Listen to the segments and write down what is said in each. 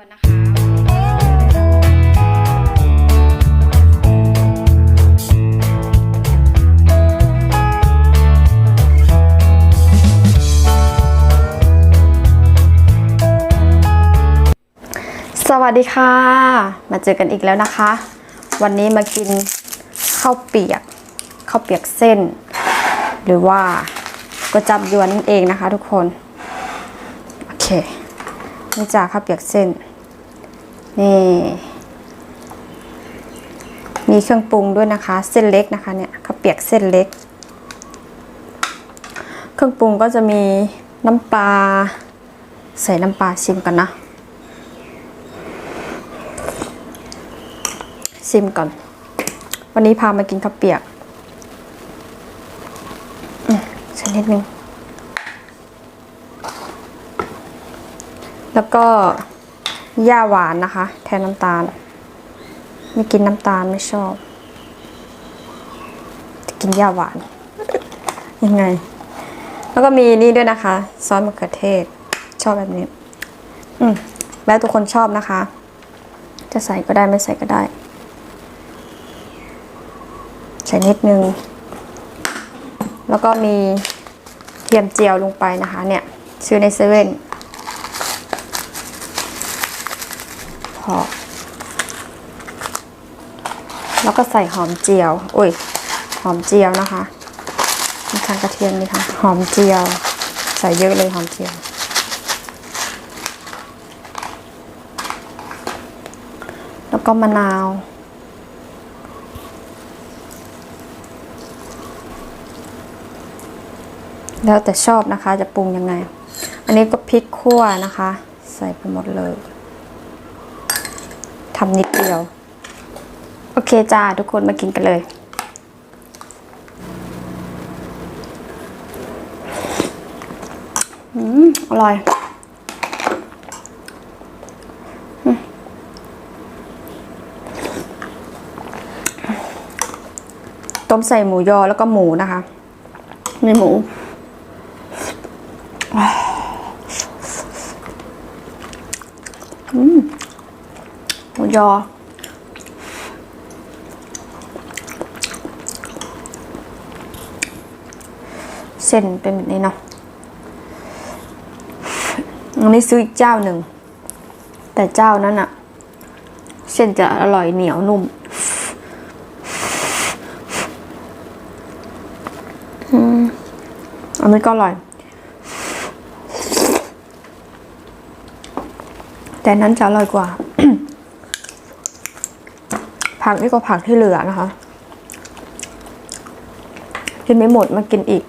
วนนะคะสวัสดีค่ะ มาเจอกันอีกแล้วนะคะ วันนี้มากินข้าวเปียกข้าวเปียกเส้น หรือว่าก๋วยจับยวนนั่นเองนะคะทุกคน โอเคนี่จ้าข้าวเปียกเส้น นี่ มีเครื่องปรุงด้วยนะคะ เส้นเล็กนะคะเนี่ยข้าวเปียกเส้นเล็ก เครื่องปรุงก็จะมีน้ำปลาใส่น้ำปลาชิมกันนะ ชิมก่อน วันนี้พามากินข้าวเปียกอืมใส่นิดนึง แล้วก็ ย่าหวานนะคะ แทนน้ำตาล ไม่กินน้ำตาลไม่ชอบ จะกินย่าหวาน ยังไง แล้วก็มีนี่ด้วยนะคะ ซอสมะเขือเทศ ชอบแบบนี้ อืมแล้วทุกคนชอบนะคะ จะใส่ก็ได้ไม่ใส่ก็ได้ ใส่นิดนึง แล้วก็มีเทียมเจียวลงไปนะคะ เนี่ย ซื้อในเซเว่น พอแล้วก็ใส่หอมเจียวอุ้ยหอมเจียวนะคะมีทางกระเทียมนี่ค่ะหอมเจียว ใส่เยอะเลยหอมเจียว แล้วก็มะนาว แล้วแต่ชอบนะคะจะปรุงยังไง อันนี้ก็พริกขั่วนะคะ ใส่ไปหมดเลย ทำนิดเดียว โอเคจ้าทุกคนมากินกันเลย อืม อร่อยต้มใส่หมูยอแล้วก็หมูนะคะ มีหมู อืมหมู ยอ เส้นเป็นแบบนี้เนาะอันนี้ซื้ออีกเจ้าหนึ่ง แต่เจ้านั้นอะเส้นจะอร่อยเหนียวนุ่มอืมอันนี้ก็อร่อย แต่นั้นจะอร่อยกว่า ผักนี่ก็ผักที่เหลือนะคะ กินไม่หมดมากินอีก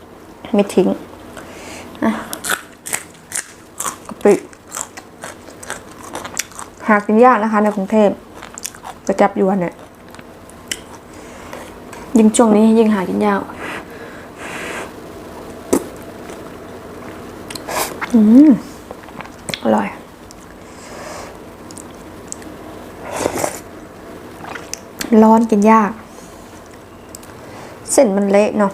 ไม่ทิ้งกะปิหากินยากนะคะ ในกรุงเทพจะจับยวนเนี่ย ยิ่งช่วงนี้ยิ่งหากินยากอืมอร่อย ร้อนกินยาก เส้นมันเละเนาะ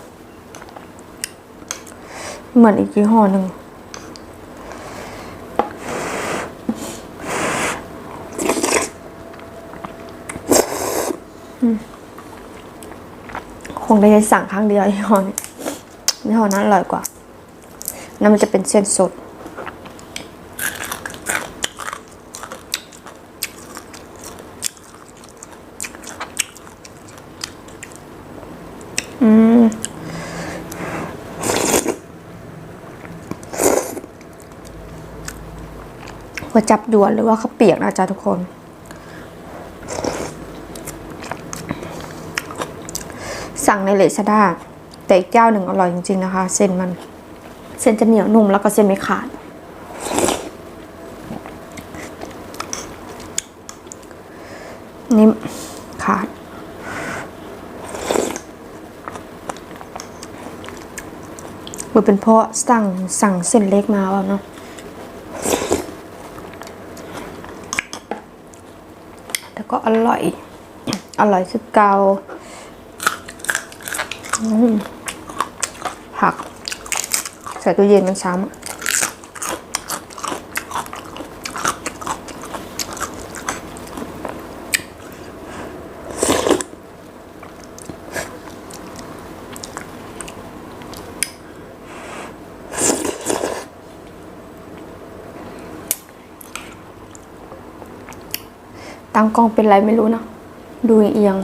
เหมือนอีกยี่ห้อหนึ่งคงได้สั่งครั้งเดียวยี่ห้อนี้ยี่ห้อนั้นอร่อยกว่า นั่นมันจะเป็นเส้นสด หัวจับด่วนหรือว่าข้าวเปียกนะจ๊ะทุกคน สั่งในเลซาด้าแต่อีกเจ้าหนึ่งอร่อยจริงๆนะคะ เส้นมัน เส้นจะเหนียวนุ่มแล้วก็เส้นไม่ขาดนี่ขาดหรือเป็นเพราะสั่งสั่งเส้นเล็กมาว่าเนาะ แต่ ก็อร่อย อร่อยคือเกาผักใส่ตู้เย็นมันช้ำ ตั้งกล้องเป็นไรไม่รู้นะ ดูเอียง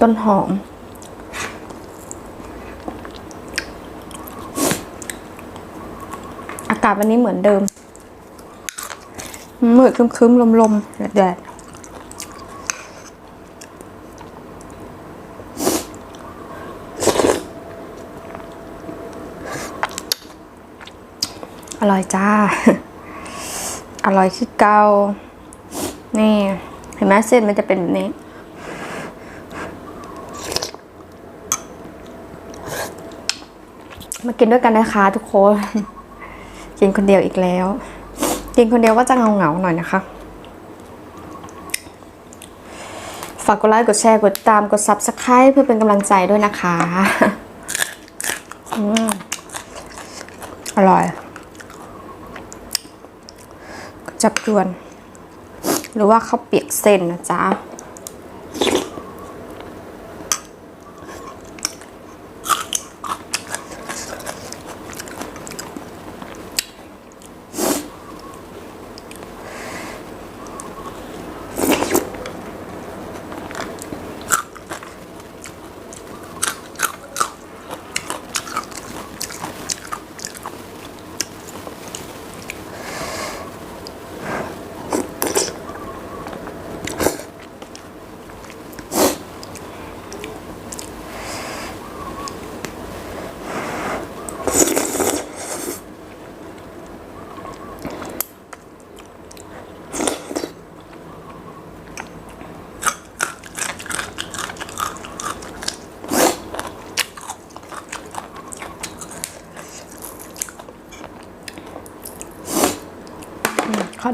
ต้นหอมากาศวันนี้เหมือนเดิมมืดครึ้มๆลมๆแดดอร่อยจ้า อร่อยคือเกา นี่ เห็นไหมเส้นมันจะเป็นแบบนี้ มากินด้วยกันนะคะทุกคน กินคนเดียวอีกแล้ว กินคนเดียวก็จะเงาเงาหน่อยนะคะ ฝากกดไลค์กดแชร์กดตามกด subscribe เพื่อเป็นกำลังใจด้วยนะคะอืมอร่อย จับยวน หรือว่าข้าวเปียกเส้นนะจ๊ะ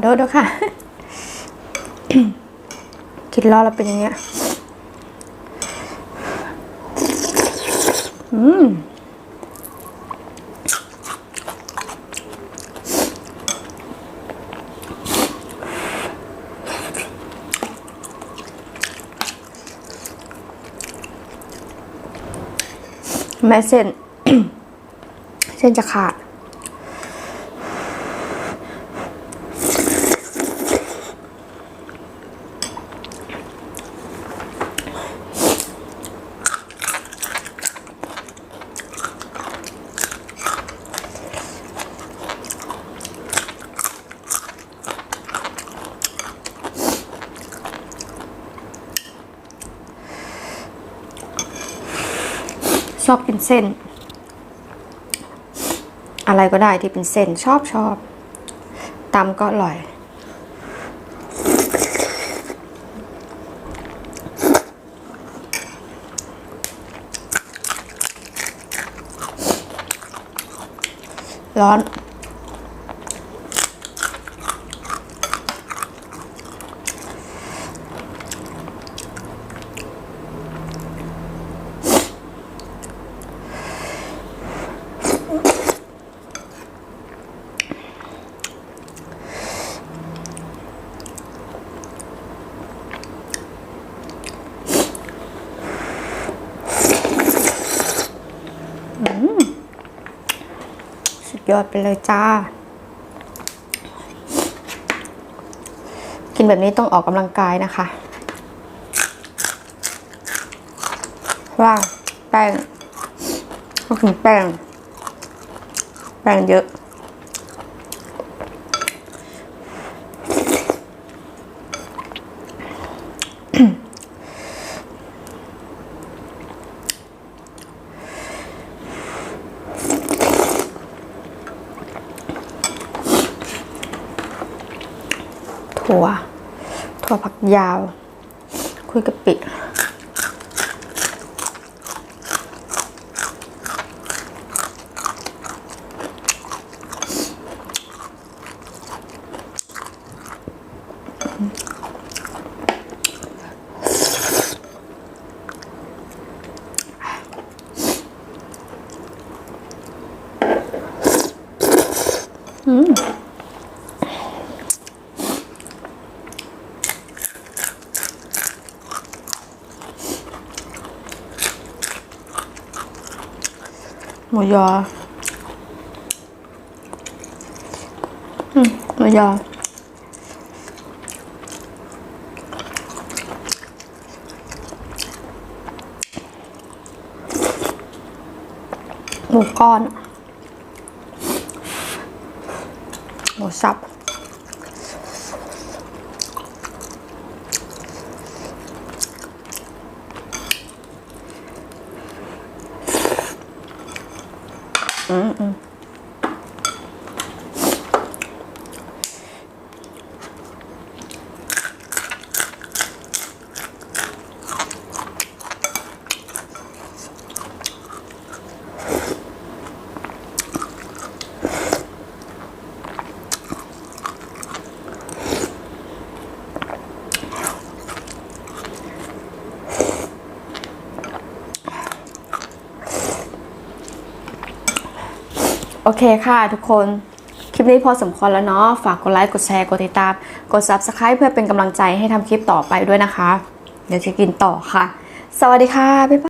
โทษด้วยค่ะคิดรอแล้วเป็นอย่างเงี้ย อืมแม่เส้น เส้นจะขาด ชอบกินเส้น อะไรก็ได้ที่เป็นเส้นชอบชอบตำก็อร่อย ร้อน สุด ยอดไปเลยจ้า กินแบบนี้ต้องออกกำลังกายนะคะ ว่าแป้งก็คือแป้ง แป้งเยอะ ถั่ว ถั่วผักยาว คุยกะปิออื มหมูยอมหมูยอหมูก้อน หมูสับ อืม โอเคค่ะทุกคนคลิปนี้พอสมควรแล้วเนาะฝากกดไลค์กดแชร์กดติดตาม กด Subscribe เพื่อเป็นกำลังใจให้ทำคลิปต่อไปด้วยนะคะ เดี๋ยวจะกินต่อค่ะ สวัสดีค่ะ บ๊ายบาย